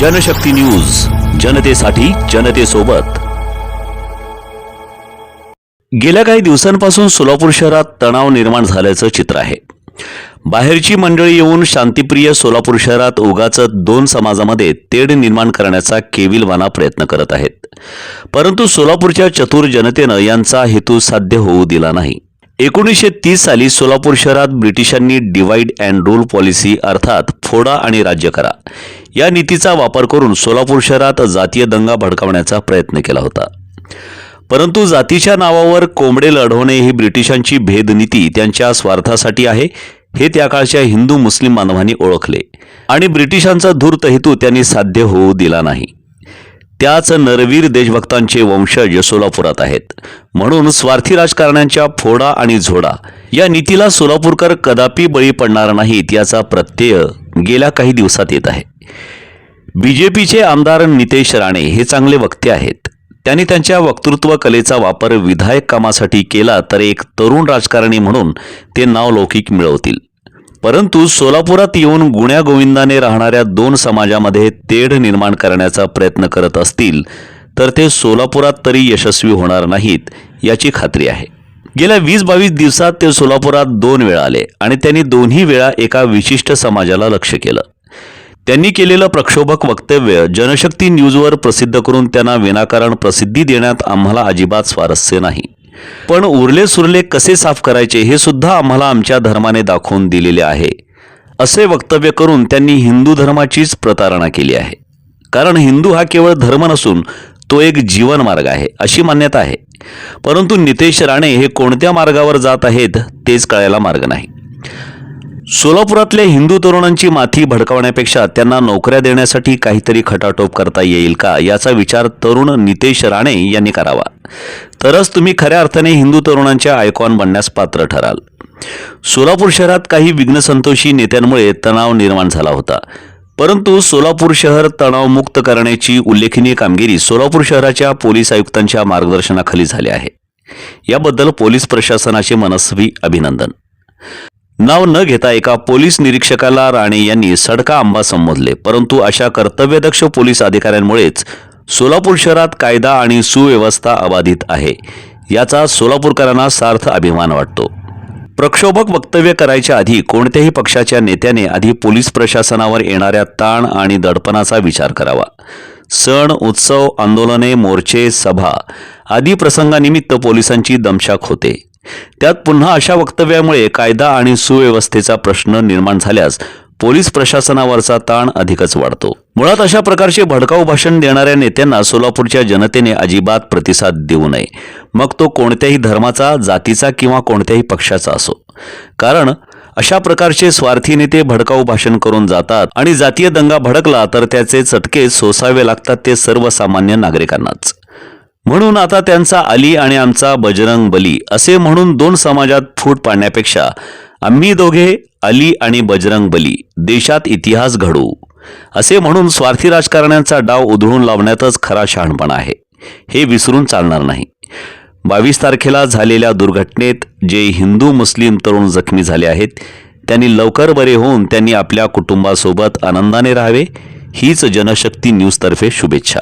Janshakti news जनतेसाठी जनतेसोबत. गेल्या काही दिवसांपासून सोलापूर शहरात तणाव निर्माण झाल्याचं चित्र आहे. बाहेरची मंडळी येऊन शांतिप्रिय सोलापूर शहरात उगाच दोन समाजामध्ये तेढ निर्माण करण्याचा केविलवाना प्रयत्न करत आहेत. परंतु सोलापूरच्या चतुर जनतेनं यांचा हेतू साध्य होऊ दिला नाही. एकोणीसशे तीस साली सोलापूर शहरात ब्रिटिशांनी डिवाइड अँड रूल पॉलिसी अर्थात फोडा आणि राज्य करा. या नीतीचा वापर करून सोलापूर शहरात जातीय दंगा भडकावण्याचा प्रयत्न केला होता. परंतु जातीच्या नावावर कोंबडे लढवणे ही ब्रिटिशांची भेदनीती त्यांच्या स्वार्थासाठी आहे हे त्या काळच्या हिंदू मुस्लिम बांधवांनी ओळखले. आणि ब्रिटिशांचा धूर्त हेतू त्यांनी साध्य होऊ दिला नाही. त्याच नरवीर देशभक्तांचे वंशज सोलापुरात आहेत. म्हणून स्वार्थी राजकारण्यांच्या फोडा आणि झोडा या नीतीला सोलापूरकर कदापि बळी पडणार नाहीत याचा प्रत्यय गेल्या काही दिवसात येत आहे. बीजेपीचे आमदार नितेश राणे हे चांगले वक्ते आहेत. त्यांनी त्यांच्या वक्तृत्व कलेचा वापर विधायक कामासाठी केला तर एक तरुण राजकारणी म्हणून ते नाव लौकिक मिळवतील. परंतु सोलापुरात येऊन गुण्यागोविंदाने राहणाऱ्या दोन समाजामध्ये तेढ निर्माण करण्याचा प्रयत्न करत असतील तर ते सोलापुरात तरी यशस्वी होणार नाहीत याची खात्री आहे. गेल्या वीस बावीस दिवसात ते सोलापुरात दोन वेळा आले आणि त्यांनी दोन्ही वेळा एका विशिष्ट समाजाला लक्ष केलं. त्यांनी केलेलं प्रक्षोभक वक्तव्य जनशक्ती न्यूजवर प्रसिद्ध करून त्यांना विनाकारण प्रसिद्धी देण्यात आम्हाला अजिबात स्वारस्य नाही. पण उरले सुरले कसे साफ करायचे हे सुद्धा आम्हाला आमच्या धर्माने दाखवून दिलेले आहे. असे वक्तव्य करून त्यांनी हिंदू धर्माचीच प्रतारणा केली आहे. कारण हिंदू हा केवळ धर्म नसून तो एक जीवन मार्ग आहे अशी मान्यता आहे. परंतु नितेश राणे हे कोणत्या मार्गावर जात आहेत तेच कळायला मार्ग नाही. सोलापुरातल्या हिंदू तरुणांची माथी भडकावण्यापेक्षा त्यांना नोकऱ्या देण्यासाठी काहीतरी खटाटोप करता येईल का? याचा विचार तरुण नितेश राणे यांनी करावा. तरच तुम्ही खऱ्या अर्थाने हिंदू तरुणांच्या आयकॉन बनण्यास पात्र ठराल. सोलापूर शहरात काही विघ्नसंतोषी नेत्यांमुळे तणाव निर्माण झाला होता. परंतु सोलापूर शहर तणावमुक्त करण्याची उल्लेखनीय कामगिरी सोलापूर शहराच्या पोलीस आयुक्तांच्या मार्गदर्शनाखाली झाली आहे. याबद्दल पोलीस प्रशासनाचे मनस्वी अभिनंदन. नाव न घेता एका पोलीस निरीक्षकाला राणे यांनी सडका आंबा संबोधले परंतु अशा कर्तव्यदक्ष पोलीस अधिकाऱ्यांमुळेच सोलापूर शहरात कायदा आणि सुव्यवस्था अबाधित आहे. याचा सोलापूरकरांना सार्थ अभिमान वाटतो. प्रक्षोभक वक्तव्य करायच्या आधी कोणत्याही पक्षाच्या नेत्याने आधी पोलीस प्रशासनावर येणाऱ्या ताण आणि दडपणाचा विचार करावा. सण उत्सव आंदोलने मोर्चे सभा आदी प्रसंगानिमित्त पोलिसांची दमशाक होते. त्यात पुन्हा अशा वक्तव्यामुळे कायदा आणि सुव्यवस्थेचा प्रश्न निर्माण झाल्यास पोलीस प्रशासनावरचा ताण अधिकच वाढतो. मुळात अशा प्रकारचे भडकाऊ भाषण देणाऱ्या नेत्यांना सोलापूरच्या जनतेने अजिबात प्रतिसाद देऊ नये. मग तो कोणत्याही धर्माचा जातीचा किंवा कोणत्याही पक्षाचा असो. कारण अशा प्रकारचे स्वार्थी नेते भडकाऊ भाषण करून जातात आणि जातीय दंगा भडकला तर त्याचे चटके सोसावे लागतात ते सर्वसामान्य नागरिकांनाच. म्हणून आता त्यांचा अली आणि आमचा बजरंग बली असे म्हणून दोन समाजात फूट पाडण्यापेक्षा आम्ही दोघे अली आणि बजरंग बली देशात इतिहास घडवू. असे म्हणून स्वार्थी राजकारण्यांचा डाव उधळून लावण्यातच खरा शहाणपणा आहे. हे विसरून चालणार नाही. बावीस तारखेला झालेल्या दुर्घटनेत जे हिंदू मुस्लिम तरुण जखमी झाले आहेत त्यांनी लवकर बरे होऊन त्यांनी आपल्या कुटुंबासोबत आनंदाने राहावे. हीच जनशक्ती न्यूजतर्फे शुभेच्छा.